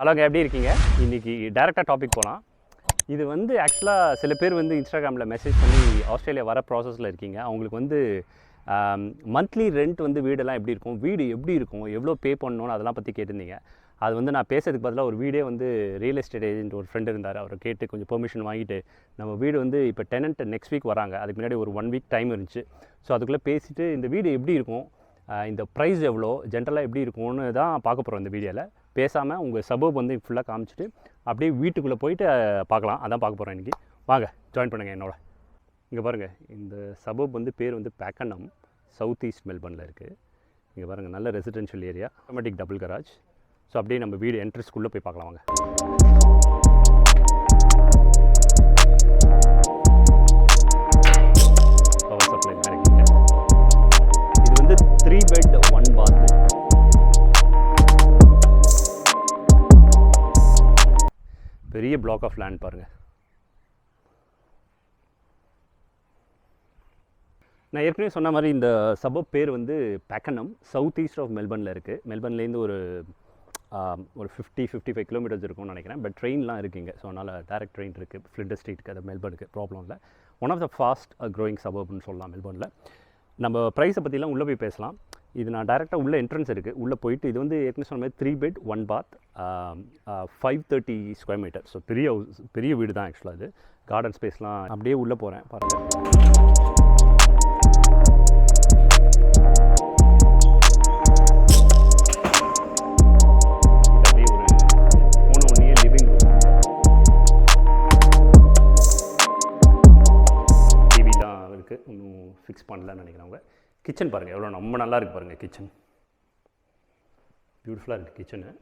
ஹலோங்க எப்படி இருக்கீங்க? இன்னைக்கு டேரெக்டாக டாபிக் போகலாம் இது வந்து ஆக்சுவலாக சில பேர் வந்து இன்ஸ்டாகிராமில் மெசேஜ் பண்ணி ஆஸ்திரேலியா வர ப்ராசஸில் இருக்கீங்க. அவங்களுக்கு வந்து மந்த்லி ரெண்ட் வந்து வீடெல்லாம் எப்படி இருக்கும்? வீடு எப்படி இருக்கும்? எவ்வளோ பே பண்ணணும்னு அதெல்லாம் பற்றி கேட்டிருந்தீங்க. அது வந்து நான் பேசுறதுக்கு பதிலாக ஒரு வீடே வந்து ரியல் எஸ்டேட் ஏஜென்ட் ஒரு ஃப்ரெண்டு இருந்தார். அவரை கேட்டு கொஞ்சம் பெர்மிஷன் வாங்கிட்டு நம்ம வீடு வந்து இப்போ டெனண்ட் நெக்ஸ்ட் வீக் வராங்க. அதுக்கு முன்னாடி ஒரு ஒன் வீக் டைம் இருந்துச்சு. ஸோ அதுக்குள்ளே பேசிவிட்டு இந்த வீடு எப்படி இருக்கும்? இந்த ப்ரைஸ் எவ்வளோ? ஜென்ரலாக எப்படி இருக்கும்னு தான் பார்க்க போகிறோம் இந்த வீடியோவில் பேசாமல் உங்கள் சபப் வந்து ஃபுல்லாக காமிச்சிட்டு அப்படியே வீட்டுக்குள்ளே போயிட்டு பார்க்கலாம். அதான் பார்க்க போகிறோம் இன்றைக்கி வாங்க ஜாயின் பண்ணுங்கள் என்னோட. இங்கே பாருங்கள் இந்த சபப் வந்து பேர் வந்து பேக்கனம் சவுத் ஈஸ்ட் மெல்பர்னில் இருக்குது இங்கே பாருங்கள் நல்ல residential area automatic double garage so அப்படியே நம்ம வீடு என்ட்ரன்ஸ்குள்ளே போய் பார்க்கலாம் வாங்க. பவர் சப்ளை இது வந்து த்ரீ பெட் ஒன் பாத் பெரிய பிளாக் ஆஃப் லேண்ட் பாருங்கள் நான் ஏற்கனவே சொன்ன மாதிரி இந்த சபப் பேர் வந்து பேக்கனம் சவுத் ஈஸ்ட் ஆஃப் மெல்பர்னில் இருக்குது மெல்பர்ன்லேருந்து ஒரு ஒரு ஃபிஃப்டி ஃபிஃப்டி ஃபைவ் கிலோமீட்டர்ஸ் இருக்கும்னு நினைக்கிறேன். பட் ட்ரெயின்லாம் இருக்குங்க ஸோ அதனால் டேரக்ட் ட்ரெயின் இருக்குது ஃப்ளிண்டர் ஸ்ட்ரீட்டுக்கு அது மெல்பர்னுக்கு ப்ராப்ளம் இல்லை. One of the fast growing சபப்னு சொல்லலாம் மெல்பர்னில் நம்ம ப்ரைஸை பற்றிலாம் உள்ளே போய் பேசலாம். இது நான் டேரெக்டாக உள்ள என்ட்ரன்ஸ் இருக்குது உள்ளே போயிட்டு இது வந்து ஏற்கனவே சொன்ன மாதிரி three bed one bath five thirty square metre so பெரிய ஹவுஸ் பெரிய வீடு தான் ஆக்சுவலாக இது. கார்டன் ஸ்பேஸ்லாம் அப்படியே உள்ளே போகிறேன் பாருங்கள் லிவிங் டிவி தான் இருக்குது ஃபிக்ஸ் பண்ணலன்னு நினைக்கிறவங்க கிச்சன் பாருங்கள் எவ்வளோ ரொம்ப நல்லா இருக்கு பாருங்கள் கிச்சன் பியூட்டிஃபுல்லாக இருக்குது கிச்சனு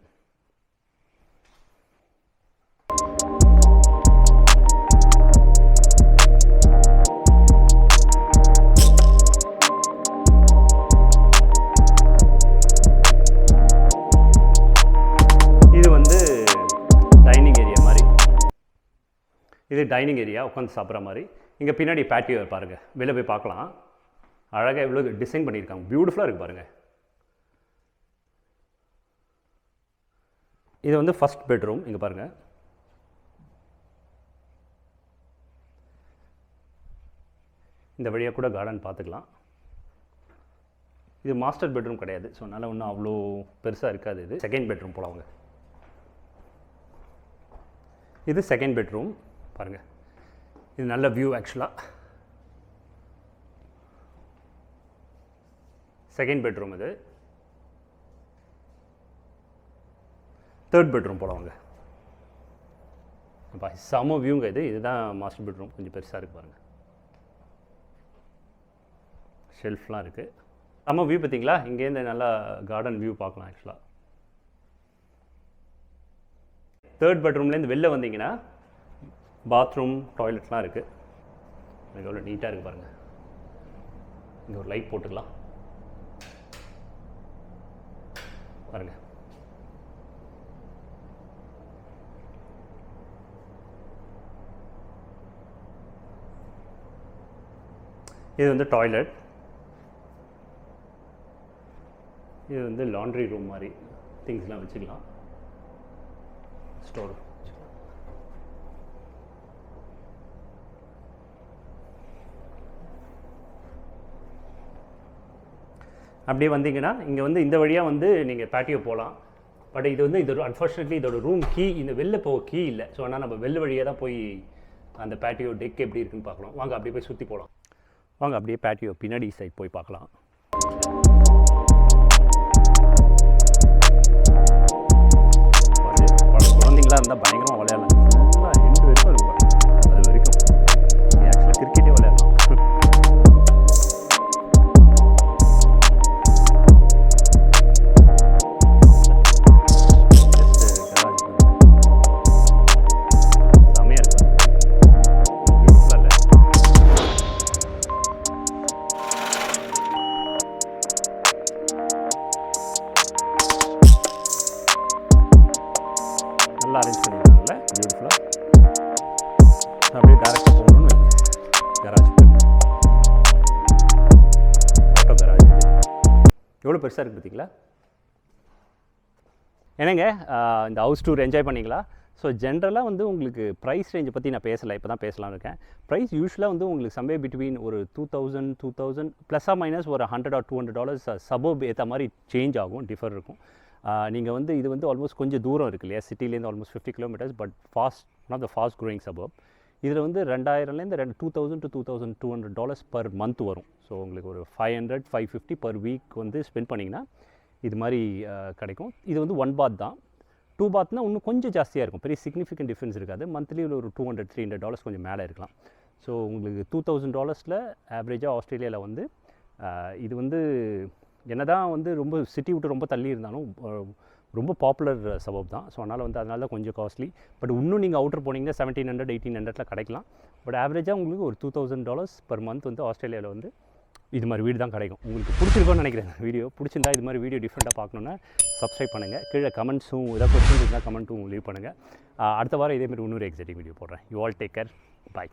இது வந்து டைனிங் ஏரியா மாதிரி. இது டைனிங் ஏரியா உட்காந்து சாப்பிட்ற மாதிரி. இங்கே பின்னாடி பேட்டியோ பாருங்கள் வெளில போய் பார்க்கலாம். அழகாக எவ்வளோ டிசைன் பண்ணியிருக்காங்க. பியூட்டிஃபுல்லாக இருக்குது பாருங்கள் இது வந்து ஃபஸ்ட் பெட்ரூம் இங்கே பாருங்கள் இந்த வழியாக கூட கார்டன் பார்த்துக்கலாம். இது மாஸ்டர் பெட்ரூம் கிடையாது. ஸோ அதனால் ஒன்றும் அவ்வளோ பெருசாக இருக்காது இது. செகண்ட் பெட்ரூம் போல அவங்க. இது செகண்ட் பெட்ரூம் பாருங்கள் இது நல்ல வியூ ஆக்சுவலாக செகண்ட் பெட்ரூம் இது. தேர்ட் பெட்ரூம் போல அப்பா செம வியூங்க இது. இதுதான் மாஸ்டர் பெட்ரூம் கொஞ்சம் பெருசாக இருக்குது பாருங்கள் ஷெல்ஃப்லாம் இருக்குது செம்ம வியூ பார்த்தீங்களா இங்கேருந்து நல்லா கார்டன் வியூ பார்க்கலாம் ஆக்சுவலாக தேர்ட் பெட்ரூம்லேருந்து வெளில வந்தீங்கன்னா பாத்ரூம் டாய்லெட்லாம் இருக்குது எனக்கு எவ்வளோ நீட்டாக இருக்குது பாருங்கள் இங்கே ஒரு லைட் போட்டுக்கலாம். பாருங்கள் இது வந்து டாய்லெட் இது வந்து லாண்ட்ரி ரூம் மாதிரி. திங்ஸ்லாம் வச்சுக்கலாம். ஸ்டோர் அப்படியே வந்தீங்கன்னா இங்கே வந்து இந்த வழியாக வந்து நீங்கள் பேட்டியோ போகலாம் பட் இது வந்து இதோட அன்ஃபார்ச்சுனேட்லி இதோட ரூம் கீ இந்த வெளில போக கீ இல்லை. ஸோ ஆனால் நம்ம வெளில வழியாக தான் போய் அந்த பேட்டியோ டெக் எப்படி இருக்குன்னு பார்க்கலாம். வாங்க அப்படியே போய் சுற்றி போகலாம் வாங்க அப்படியே பேட்டியோ பின்னாடி சைட் போய் பார்க்கலாம். நல்லா அரேஞ்ச் பண்ணியிருக்காங்கல்ல பியூட்டிஃபுல்லாக அப்படியே டேரெக்டாக போகணும்னு கராஜ் ஆட்டோ கராஜ் எவ்வளோ பெருசாக இருக்குது பார்த்தீங்களா? என்னங்க இந்த ஹவுஸ் டூர் என்ஜாய் பண்ணீங்களா? ஸோ ஜென்ரலாக வந்து உங்களுக்கு ப்ரைஸ் ரேஞ்சை பற்றி நான் பேசலை இப்போ தான் பேசலாம்னு இருக்கேன். ப்ரைஸ் யூஸ்வலாக வந்து உங்களுக்கு சம்வே பிட்வீன் ஒரு டூ தௌசண்ட் டூ தௌசண்ட் ப்ளஸ்ஸாக மைனஸ் ஒரு hundred or two hundred dollars suburb ஏற்ற மாதிரி சேஞ்ச் ஆகும் டிஃபர் இருக்கும். நீங்கள் வந்து இது வந்து ஆல்மோஸ்ட் கொஞ்சம் தூரம் இருக்கு இல்லையா? சிட்டிலேருந்து almost fifty kilometres but fast one of the fast growing suburb இதில் வந்து ரெண்டாயிரம்லேருந்து ரெண்டு two thousand to two thousand two hundred dollars per month வரும். ஸோ உங்களுக்கு ஒரு five hundred five fifty per week வந்து ஸ்பெண்ட் பண்ணிங்கன்னா இது மாதிரி கிடைக்கும். இது வந்து ஒன் பாத் தான். டூ பாத்னா இன்னும் கொஞ்சம் ஜாஸ்தியாக இருக்கும். பெரிய சிக்னிஃபிகண்ட் டிஃப்ரென்ஸ் இருக்காது. மந்த்லி ஒரு two hundred three hundred dollars கொஞ்சம் மேலே இருக்கலாம். ஸோ உங்களுக்கு டூ தௌசண்ட் டாலர்ஸில் ஆவரேஜாக ஆஸ்திரேலியாவில் வந்து இது வந்து என்னதான் வந்து ரொம்ப சிட்டி விட்டு ரொம்ப தள்ளி இருந்தாலும் ரொம்ப பாப்புலர் சபப் தான். ஸோ அதனால் வந்து அதனால தான் கொஞ்சம் காஸ்ட்லி பட் இன்னும் நீங்கள் அவுட்டர் போனீங்கன்னா செவன்டீன் ஹண்ட்ரட் எயிட்டீன் ஹண்ட்ரட்ல கிடைக்கலாம். பட் ஆவரேஜாக உங்களுக்கு ஒரு two thousand dollars per month வந்து ஆஸ்திரேலியாவில் வந்து இது மாதிரி வீடு தான் கிடைக்கும். உங்களுக்கு பிடிச்சிருக்கோன்னு நினைக்கிறேன். வீடியோ பிடிச்சிருந்தா இது மாதிரி வீடியோ டிஃப்ரெண்ட்டாக பார்க்கணுன்னா சப்ஸ்கிரைப் பண்ணுங்கள் கீழே கமெண்ட்ஸும் ஏதாவது கொஸ்டின் இருந்தால் கமெண்ட்டும் லீவ் பண்ணுங்கள் அடுத்த வாரம் இதேமாதிரி இன்னொரு எக்ஸைட்டிங் வீடியோ போடுறேன். You all take care bye